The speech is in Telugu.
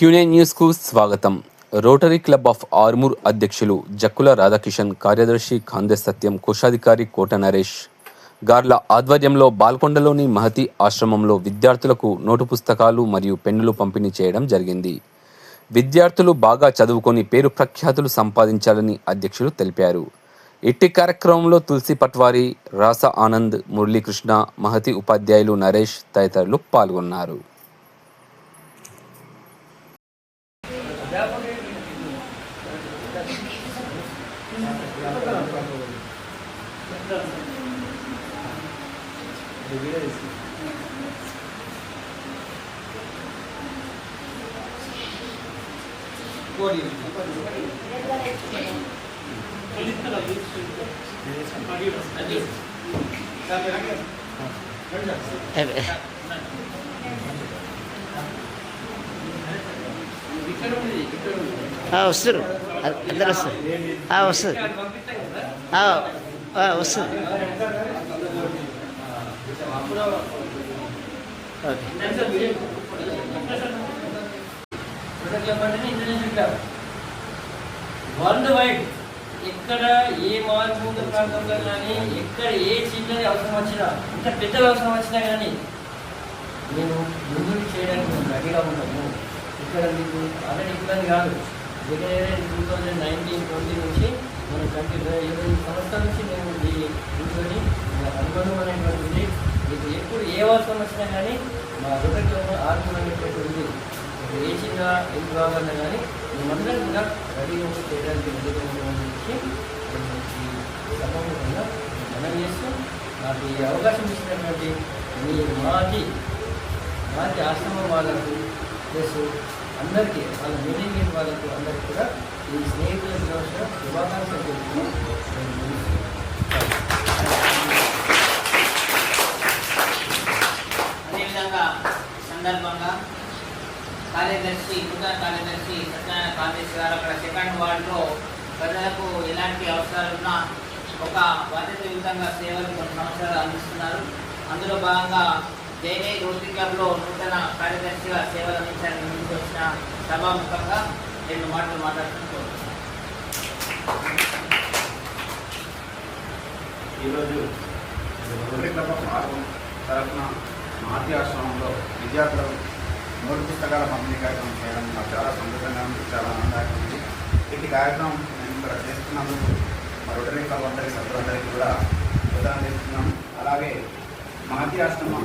క్యూనే న్యూస్కు స్వాగతం. రోటరీ క్లబ్ ఆఫ్ ఆర్మూర్ అధ్యక్షులు జక్కుల రాధాకిషన్ కార్యదర్శి ఖాందే సత్యం కోశాధికారి కోట నరేష్. గార్ల ఆధ్వర్యంలో బాల్కొండలోని మహతి ఆశ్రమంలో విద్యార్థులకు నోటు పుస్తకాలు మరియు పెన్నులు పంపిణీ చేయడం జరిగింది. విద్యార్థులు బాగా చదువుకొని పేరు ప్రఖ్యాతులు సంపాదించాలని అధ్యక్షులు తెలిపారు. ఇట్టి కార్యక్రమంలో తులసి పట్వారి రాస ఆనంద్ మురళీకృష్ణ మహతి ఉపాధ్యాయులు నరేష్ తదితరులు పాల్గొన్నారు. Gracias. వస్తారు అందరు వస్తారు వస్తుంది వస్తుంది ఓకే. వరల్డ్ వైడ్ ఎక్కడ ఏ మారుమూల ప్రాంతంలో కానీ ఎక్కడ ఏ చిన్నది అవసరం వచ్చినా ఇంత పెద్ద అవసరం వచ్చినా కానీ నేను ముందుకు చేయడానికి రెడీగా ఉంటాము ఇక్కడ మీకు ఆల్రెడీ ఇబ్బంది కాదు. దగ్గర టూ థౌజండ్ నైన్టీన్ ట్వంటీ నుంచి మనం ట్వంటీ ఇరవై సంవత్సరాల నుంచి మేము ఈ ఇంట్లోని అనుబంధం అనేటువంటిది మీకు ఎప్పుడు ఏ అవసరం వచ్చినా కానీ మా రొటెక్లో ఆర్మీ అనేటువంటిది ఏసీగా ఎంత చిన్న కావాలన్నా కానీ మేమందరం కూడా రెడీగా ఉండి చేయడానికి రెడీగా ఉండమని మనం చేస్తూ నాకు ఈ అవకాశం ఇచ్చినటువంటి మీ మాది మాది ఆశ్రమం వాళ్ళకు ప్లస్ అందరికీ వాళ్ళ మీటింగ్ వాళ్ళకు? అందరికీ కూడా ఈ స్నేహితుల దినోత్సవ శుభాకాంక్షలు అదేవిధంగా సందర్భంగా కార్యదర్శి నూతన కార్యదర్శి సత్యనారాయణ కాంగ్రెస్ గారు అక్కడ సెకండ్ వార్డులో ప్రజలకు ఎలాంటి అవసరాలు ఉన్నా ఒక విధంగా సేవలు కొన్ని సంవత్సరాలు అందిస్తున్నారు. అందులో భాగంగా జైనే రోటరీ క్లబ్లో నూతన కార్యదర్శిగా సేవలు అందించడానికి ముందుకు వచ్చిన సభాముఖంగా రెండు మాటలు మాట్లాడుతున్నాను ఈరోజు రోటరీ క్లబ్ ఆఫ్ ఆర్వం తరఫున మాతి ఆశ్రమంలో విద్యార్థులకు నోటు పుస్తకాల పంపిణీ కార్యక్రమం చేయడం నాకు చాలా సంతోషంగా ఉంది చాలా ఆనందంగా ఉంది. ఇట్టి కార్యక్రమం మేము ఇక్కడ చేస్తున్నందుకు మా రోటరీ క్లబ్ అందరికీ సభ్యులందరికీ కూడా ప్రదానం చేస్తున్నాం అలాగే మాతి ఆశ్రమం